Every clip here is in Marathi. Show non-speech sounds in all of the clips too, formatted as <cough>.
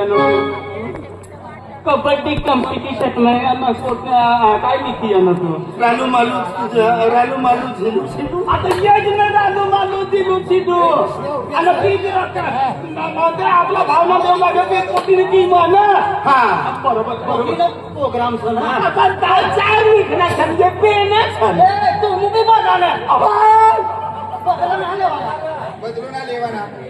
લીધેલો કબડ્ડી કોમ્પિટિશનમાં એમાં કાઈ લીધેલો હતો રાલુ માલુ રાલુ માલુ જીલું સીધું આ તો યજ ને રાલુ માલુ જીલું સીધું અને પીજ રખે આપણા ભાવના દેવ લાગે કે કોટીની ટીમ ને હા. બરોબર પ્રોગ્રામ છે ને પણ તાર ચાર વીક ના સમજે બે ને. એ તું મુબી બોલાને બદલો ના લેવાના. બદલો ના લેવાના.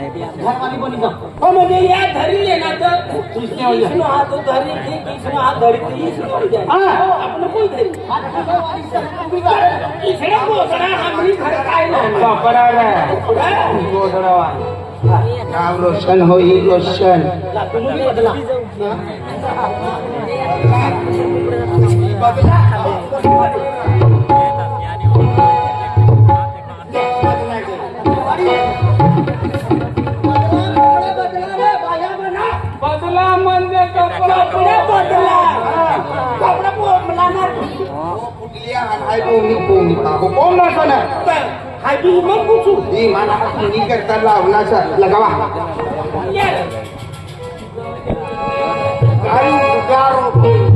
ઘરવાળી બની જાઓ ઓ મને યાર ધરી લેના તો કૃષ્ણનો હાથ ધરી થી કૃષ્ણનો હાથ ધરી થી કૃષ્ણ બની જાય? હા. આપણે કોઈ ધરી ઘરવાળી છે તું ઘર કૃષ્ણ બોસરા હામરી ઘર કાઈ નો કપડા રે બોસરા નામ રોશન હો ઈ રોશન. બદલા jangan aku nipung ni pak. Bukanlah sana. Haji memang kucu. Di mana aku ni? meninggal lah nasa lagawa. Kali garu pun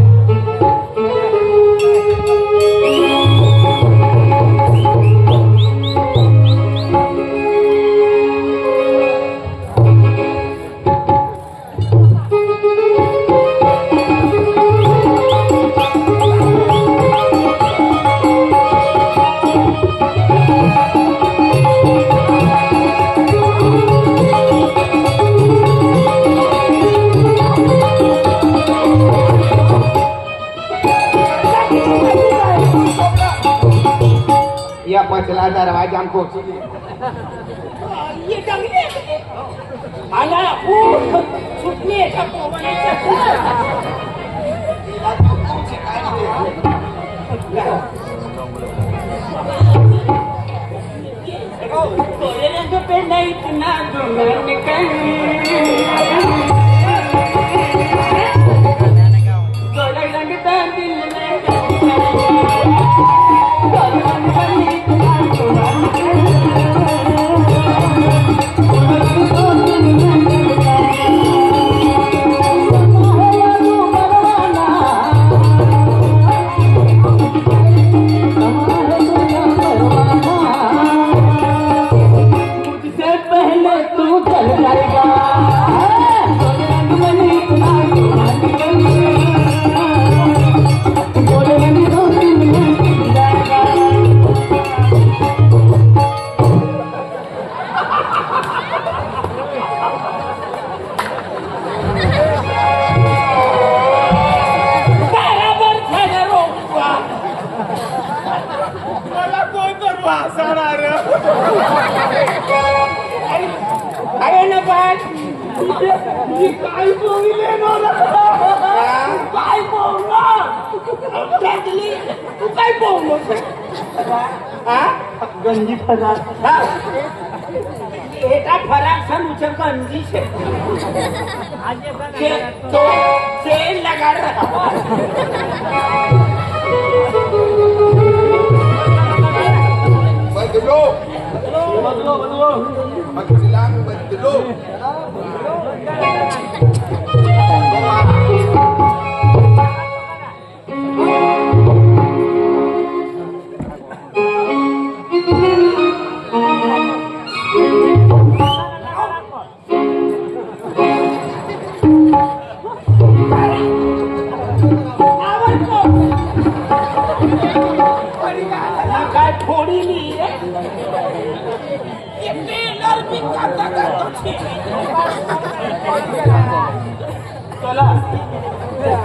चला था रहा जान को ये डंगने आला वो छुटने का पवन तो ये तो रंग पे नहीं इतना दुल्हन कहीं गंजी फरार एका फराक सन उचल गंजी से से तो से लगा रहा बदलो बदलो। बदलो, बदला। बदलो।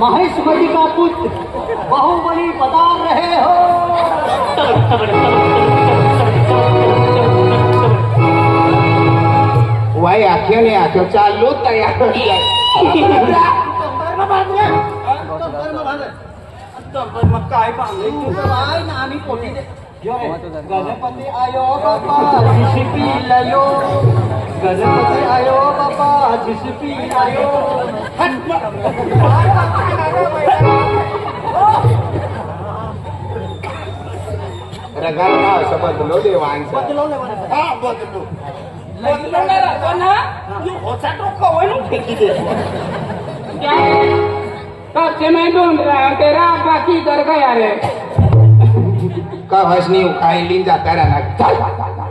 महेश्वरी का पुत्र बहुबली बता रहे हो। वही आख्यो नहीं आख्यो चालो तैयार हो जाए गणपति आयो बाबा गणपती आयो बापा जिशिपी आयो. रगाला असं बदलो देवांचं हा बदलू. बदलणार आपण ना होचा टोका वळून फेकी दे. कच्चे में ढूंढ रहा है तेरा बाकी कर गया रे का हसनी उखायली जाता राहणार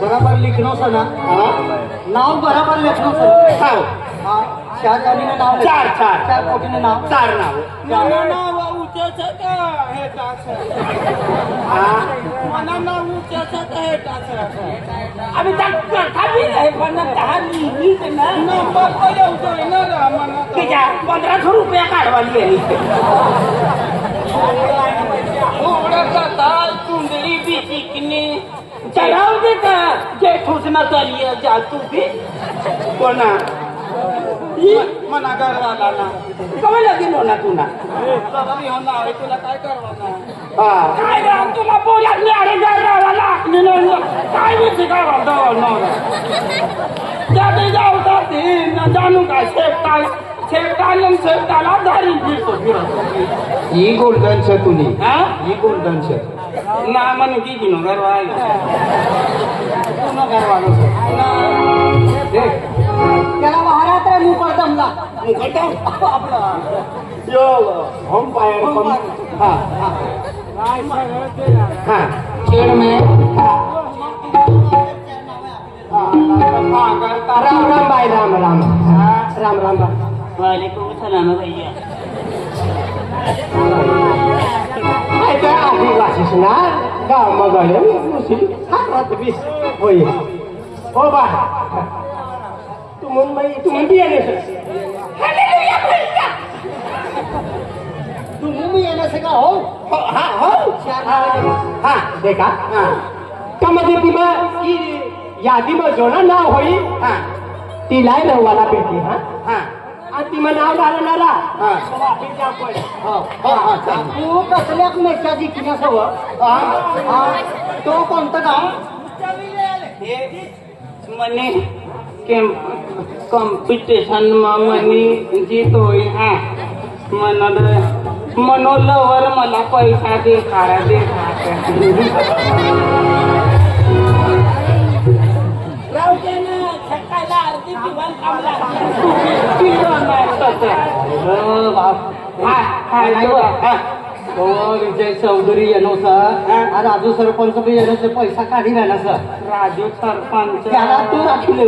बराबर लिखनो सना नाम बराबर लिखनो सना चार शाहजानी ने नाम चार चार। चार कोटी ने नाम चार नाव। ना ना ऊँचे ऊँचा का है टास हाँ। तो तो ना ना ऊँचे ऊँचा का है। टास अभी तक क्या था भी नहीं बना कहा नहीं कि ना। ना बाप को ये उधर है ना रहा मना कि पंद्रह सौ रुपया काट वाली है <laughs> थोडासा ताल चुंदरी बी चिकनी चढाव दे का? जे ठोसना चालली आहे जा तू बी. कोणा? मना करवाला ना कवा लगीन होणार तुला होणार तुला काय करवाना? हा. काय रे तुला बोला अरे गावाला काय विषय काय म्हणतो जाते जाऊ जाते न जाणू काय शेपटाल ઠેકાલમ છે તાલા ધારી ફીરતો ફીરો ઈ ગોલ્ડન છે તુની હા ઈ ગોલ્ડન છે ના મને કીધી નો ગરવા છે દેખ કેલા મહારાત્રે હું કરતમ હું કરતમ આપડા યો હોમ પાયર કમ હા હા ખેડ મે હા કરતા રામ રામ ભાઈ રામ રામ હા રામ રામ ભાઈ ना गाव मगळे मुस्लिम हात बीस होय हो बा तुमून बाई तुमून बियाणे तुम्ही मी येण्याचं का हो हा हो हा देखा हा का म्हणजे ती मग ती यादी मग जोना नाव होई हा ती लाय नवाला पेटी हा हा आणि ती नाव घालणारा. तू कसल्याच नशा जिंकण्यास हवं? तो कोणता गाव हे मने कॉम्पिटिशन मनी जितोय म्हणत मनोलवर मला पैसा दे खारा दे. विजय चौधरी येनो सर राजू सरपंच. बी येनो ते पैसा काढी राहिला सर राजू सरपंच त्याला तू राखले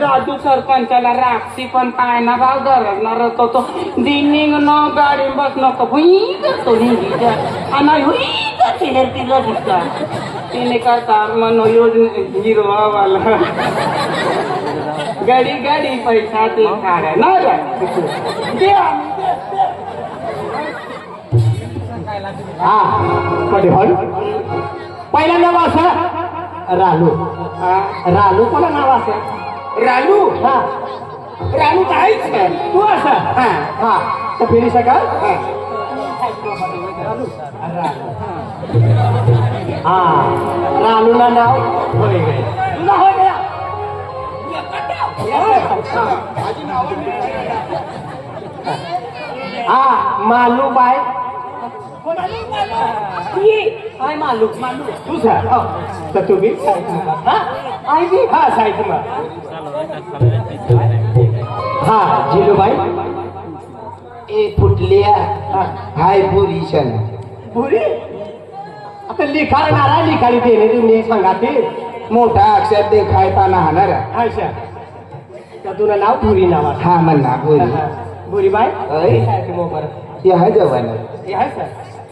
राजू सरपंचाला राक्षी पण काय ना भाव धरणार होतो तो. दिनिंग न गाडी बस नको हुई करतो हिंदीच्या आणि हुई करते तिला दिसता तिने करता मनो योजने हिरवा वाला गाडी गाडी पैसा ते खाड्या ना हा मध्ये हॉल पहिला नाव असं रानू. हा. कोणा नाव असं? रालू हा. रानू काहीच नाही तू असं? हा हा. तर फिरी सकाळ हा. रानूला नाव? होय गए तुला होय गया हा मालू बाय काय मालूक मालूक। तुझा तर तुम्ही हा? बी हा साहित्य हा जिलूबाई. ए फुटल्या। हा. हाय पोझिशन पुरी आता लिखाणारा लिखाणी देणे तुम्ही सांगा ते. मोठा अक्षर देखायता नाहणार. अच्छा तुला नाव? पुरी नाव आहे. हा म्हणा बोली बुरीबाई अय. साहित्य मोबर ह्या. जवान. हे आहे सर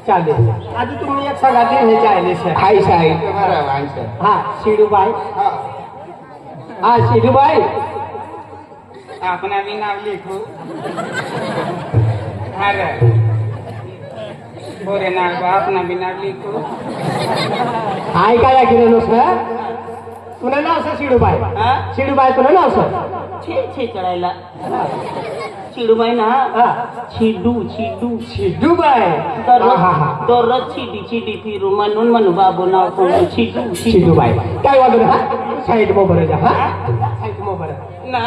चालेल. आधी तुम्ही एक सांगा ते हे चायले सर हाय साहित्य मानसं हा शिडूबाई हा. शिडूबाई आपण आम्ही नाव लिखू अरे बोरे नाव आपण बी नाव लिखू हाय काय या गेलो सर तुला नाव सर शिडूबाई हा शिडूबाई तुला नाव सर छे छे चढायला चिडूबाई ना हा चिडू चिडू शिडूबाई दररोज हा हा दररोज चिडी चिडी फिरू म्हणून म्हणू बाबू नाव कोण चिडू चिडू शिडूबाई काय वाजून हा साईड मोबर जा हा साईड मोबर ना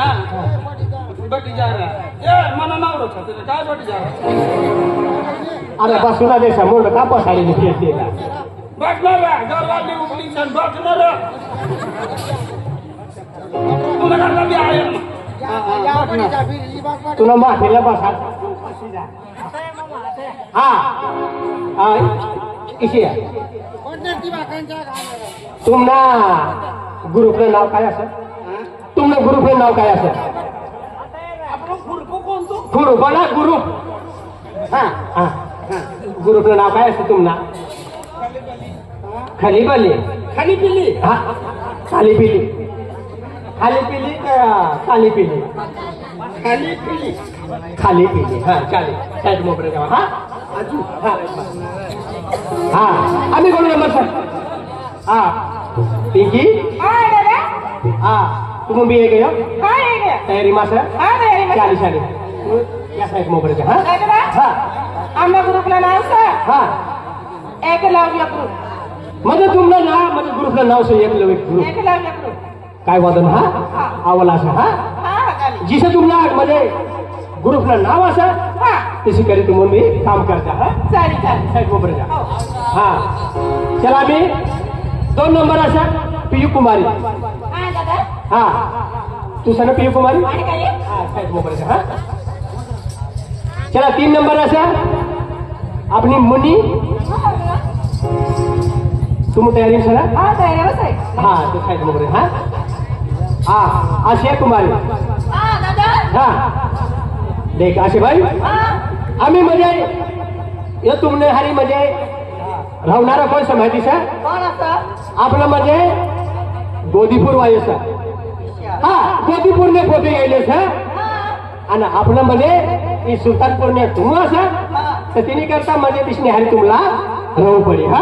बटी जा रहा ए मना नाव रखा तेरे काय बटी जा रहा अरे बसून दे समोर का पसारी पसाडी घेते बटणार रहा दरवाजे उघडी छन बटणार रहा तुला करता बसा. हा. इशी आहे तुमना ग्रुपचं नाव काय असं? तुमनं ग्रुपचं नाव काय असं? ग्रुप ना ग्रुप. हा हा. ग्रुपचं नाव काय असं तुमना? खलीबली. खाली पिली? हा. खाली पिली. खाली पिली का खाली पिली? खाली पिली. खाली पिली. हा चालेल. साईड मोकळे जावा हा? अजून? हा हा. आम्ही कोण नंबर सर हा. पिंकी? हा. तुम्ही बी एक तयारी मा सर चाली चाली या साईड मोकळे जा हा? हा. आमच्या ग्रुपला नाव सर हा. एकलव्य ग्रुप म्हणजे तुमचं नाव म्हणजे ग्रुपचं नाव सर एक ग्रुप काय वादन हा? आवला असं हा? हा जिसं तुमला म्हणजे ग्रुपला नाव असं हा. तशी करी तुम्ही मी काम करता हा? साईड हो. हा. चला मी दोन नंबर असा पियू कुमारी. हा हा. तू सांग पियू कुमारी. हा साईड हा? चला तीन नंबर असा आपली मुनी. तुम्ही तयारी सर हा तयारीवरच आहे. हा तो साईड मोबाईल हा? हा आशिया कुमारी हा दादा. हा. देख आशे भाई हा. आम्ही म्हणजे हे तुमने हारी म्हणजे राहणारा कोण माहिती सर? कोण असं? आपलं म्हणजे गोदीपूर वायू सर. हा गोदीपूरने पोते गेले सर. आणि आपलं मध्ये ही सुलतानपूरने तुम्ही असं तर तिने करता मध्ये दिसणे हारी तुम्हाला राहू पडे हा?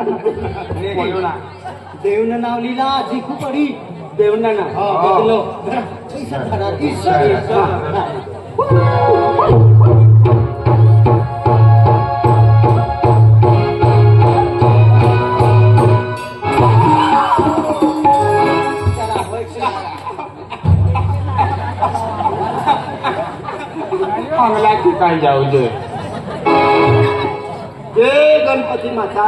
बोलो ना देवनं नाव लिहिला जिखू पडी. देवना ना हो, बदलो. ईश्वर धरा, ईश्वर ईश्वर. चांगला ठिकाण जाऊ दे. गणपती माता.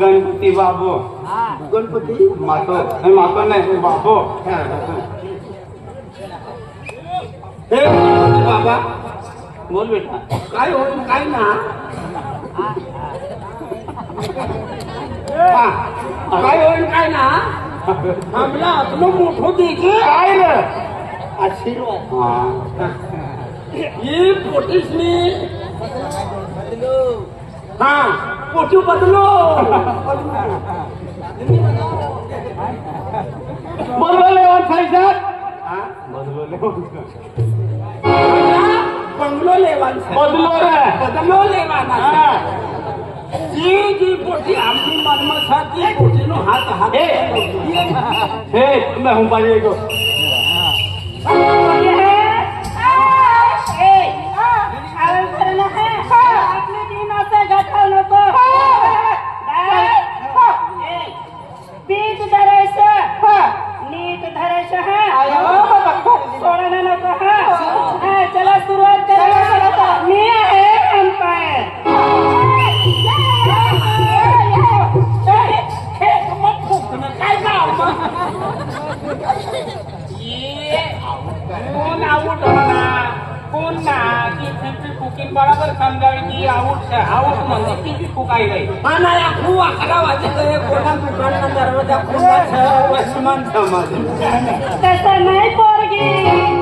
गणपती बाबू. गणपती? मातो. हे मातो नाही बाबू. हे बाबा. बोल बेटा. काय होईल काय ना? हा. काय होईल काय ना? आमला आपलं मोठं देखील काय आशीर्वाद. हा. ही पोटीसनी हा पोटी बदलो बोलवले साहेब बंगलो लेवान बदलो रे बदलो लेवान हा. जी जी पोटी आमची मनमसा ती पोटीनो हात हात हे मैं हूँ पाजी को आपले समजावी आउट आउट म्हणजे किती कुकाई गई नाही खूप अकरा वाजता कोणा दुकान दरवाजा खुला वसमान समाज. तसं नाही पोरगी.